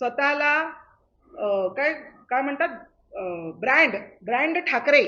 स्वतःला काय काय म्हणतात? Brand brand Thackeray.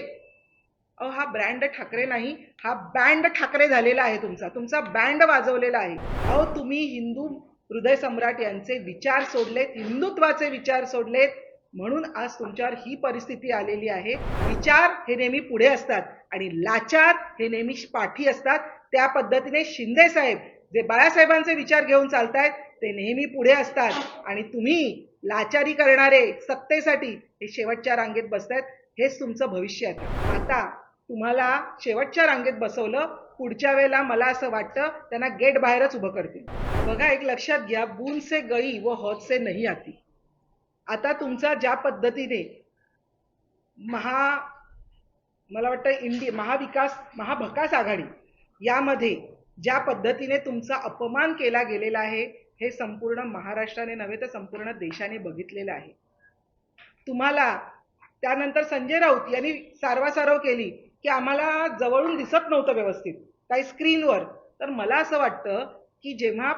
अहो हा ब्रँड ठाकरे नाही हा बँड ठाकरे झालेला आहे तुमचा. तुमचा बँड वाजवलेला आहे. अहो तुम्ही हिंदू हृदय सम्राट यांचे विचार सोडलेत हिंदुत्वाचे विचार सोडलेत म्हणून आज तुमच्यावर ही परिस्थिती आलेली आहे. विचार हे नेहमी पुढे असतात आणि लाचार हे नेहमी पाठी असतात. त्या पद्धतीने शिंदे साहेब जे बाळासाहेबांचे विचार घेऊन चालतायत ते नेहमी पुढे असतात. आणि तुम्ही लाचारी करणारे सत्तेसाठी हे शेवटच्या रांगेत बसतायत हेच तुमचं भविष्य आहे. आता तुम्हाला शेवटच्या रांगेत बसवलं पुढच्या वेळेला मला असं वाटतं त्यांना गेट बाहेरच उभं करतील. बघा एक लक्षात घ्या बून से गई व हौद से आती. आता तुमचा ज्या पद्धतीने महा मला वाटतं इंडिया महाविकास महाभकास आघाडी यामध्ये ज्या पद्धतीने तुमचा अपमान केला गेलेला आहे हे संपूर्ण महाराष्ट्राने नव्हे तर संपूर्ण देशाने बघितलेलं आहे. तुम्हाला त्यानंतर संजय राऊत यांनी सारवासारव केली की आम्हाला जवळून दिसत नव्हतं व्यवस्थित काही स्क्रीनवर. तर मला असं वाटतं की जेव्हा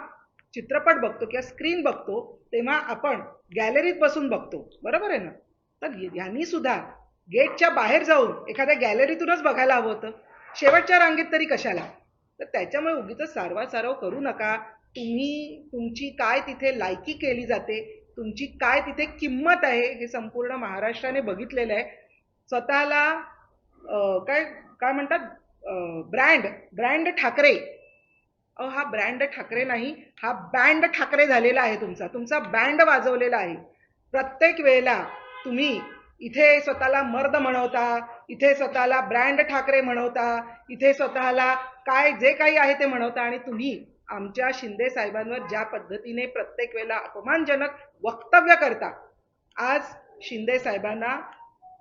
चित्रपट बघतो किंवा स्क्रीन बघतो तेव्हा आपण गॅलरीत बसून बघतो. बरोबर आहे ना? तर यांनी सुद्धा गेटच्या बाहेर जाऊन एखाद्या गॅलरीतूनच बघायला हवं होतं. शेवटच्या रांगेत तरी कशाला? तर त्याच्यामुळे उगीच सारवासारव करू नका. तुम्ही तुमची काय तिथे लायकी केली जाते तुमची काय तिथे किंमत आहे हे संपूर्ण महाराष्ट्राने बघितलेलं आहे. स्वतःला काय काय म्हणतात? Brand brand Thackeray. अहो हा ब्रँड ठाकरे नाही हा बँड ठाकरे झालेला आहे तुमचा. तुमचा बँड वाजवलेला आहे. प्रत्येक वेळेला तुम्ही इथे स्वतःला मर्द म्हणवता इथे स्वतःला ब्रँड ठाकरे म्हणवता इथे स्वतःला काय जे काही आहे ते म्हणवता आणि तुम्ही आमच्या शिंदे साहेबांवर ज्या पद्धतीने प्रत्येक वेळेला अपमानजनक वक्तव्य करता आज शिंदे साहेबांना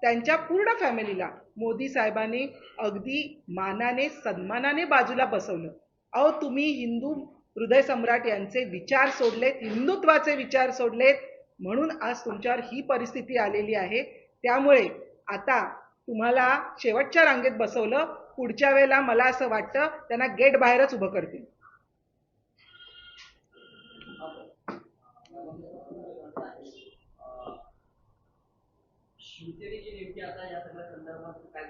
त्यांच्या पूर्ण फॅमिलीला मोदी साहेबांनी अगदी मानाने सन्मानाने बाजूला बसवलं. अहो तुम्ही हिंदू हृदय सम्राट यांचे विचार सोडलेत हिंदुत्वाचे विचार सोडलेत म्हणून आज तुमच्यावर ही परिस्थिती आलेली आहे. त्यामुळे आता तुम्हाला शेवटच्या रांगेत बसवलं पुढच्या वेळेला मला असं वाटतं त्यांना गेट बाहेरच उभं करतील. काय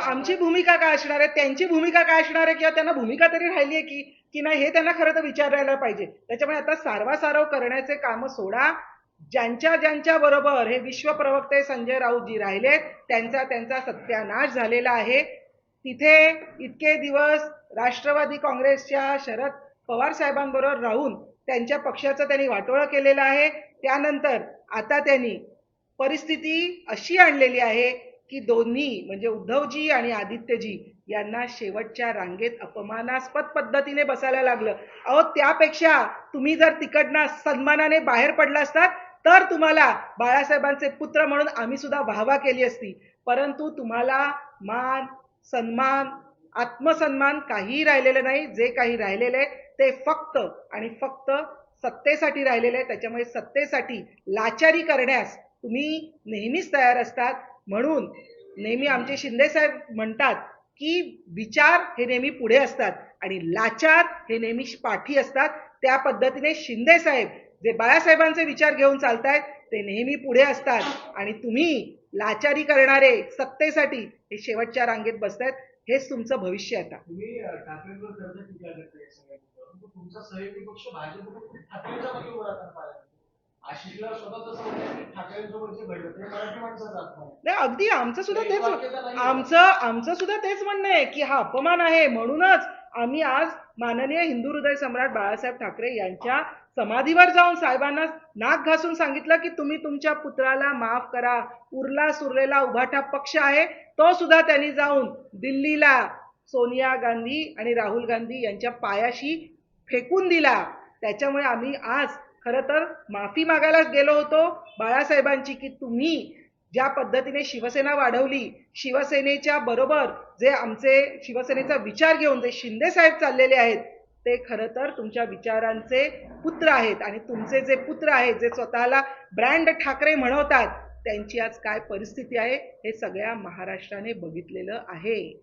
आमची भूमिका काय असणार आहे? त्यांची भूमिका काय असणार आहे? किंवा त्यांना भूमिका तरी राहिली आहे की की नाही हे त्यांना खरं तर विचारायला पाहिजे. त्याच्यामुळे आता सारवासारव करण्याचे काम सोडा. ज्यांच्या ज्यांच्या बरोबर हे विश्व प्रवक्ते संजय राऊतजी राहिले त्यांचा त्यांचा सत्यानाश झालेला आहे. तिथे इतके दिवस राष्ट्रवादी काँग्रेसच्या शरद पवार साहेबांबरोबर राहून त्यांच्या पक्षाचं त्यांनी वाटोळं केलेलं आहे. त्यानंतर आता त्यांनी परिस्थिती अशी आणलेली आहे की दोन्ही म्हणजे उद्धवजी आणि आदित्यजी यांना शेवटच्या रांगेत अपमानास्पद पद्धतीने बसायला लागलं. अहो त्यापेक्षा तुम्ही जर तिकडनं सन्मानाने बाहेर पडला असतात तर तुम्हाला बाळासाहेबांचे पुत्र म्हणून आम्ही सुद्धा वाहवा केली असती. परंतु तुम्हाला मान सन्मान आत्मसन्मान काहीही राहिलेलं नाही. जे काही राहिलेलं आहे ते फक्त आणि फक्त सत्तेसाठी राहिलेलं आहे. त्याच्यामुळे सत्तेसाठी लाचारी करण्यास तुम्ही नेहमीच तयार असतात. म्हणून नेहमी आमचे शिंदे साहेब म्हणतात की विचार हे नेहमी पुढे असतात आणि लाचार हे नेहमी पाठी असतात. त्या पद्धतीने शिंदे साहेब जे बाळासाहेबांचे विचार घेऊन चालतायत ते नेहमी पुढे असतात. आणि तुम्ही लाचारी करणारे सत्तेसाठी हे शेवटच्या रांगेत बसतायत. हेच तुमचं भविष्य आता. तुम्ही ठाकरेंवर तुमचा आशिषला स्वतः तसं म्हणतात की ठाकरेंसोबत जे घडलं ते मराठी माणसाचं अपमान आहे. नाही अगदी आमचं सुद्धा तेच. आमचं आमचं सुद्धा तेच म्हणणं आहे की हा अपमान आहे म्हणूनच आम्ही आज माननीय हिंदू हृदय सम्राट बाळासाहेब ठाकरे यांच्या समाधीवर जाऊन साहेबांना नाक घासून सांगितलं की तुम्ही तुमच्या पुत्राला माफ करा उरला सुरलेला उभाटा पक्ष आहे तो सुद्धा त्यांनी जाऊन दिल्लीला सोनिया गांधी आणि राहुल गांधी यांच्या पायाशी फेकून दिला त्याच्यामुळे आम्ही आज खरं तर माफी मागायला गेलो होतो बाळासाहेबांची की तुम्ही ज्या पद्धतीने शिवसेना वाढवली शिवसेनेच्या बरोबर जे आमचे शिवसेनेचा विचार घेऊन जे शिंदे साहेब चाललेले आहेत ते खरं तर तुमच्या विचारांचे पुत्र आहेत आणि तुमचे जे पुत्र आहेत जे स्वतःला ब्रँड ठाकरे म्हणवतात त्यांची आज काय परिस्थिती आहे हे सगळ्या महाराष्ट्राने बघितलेलं आहे.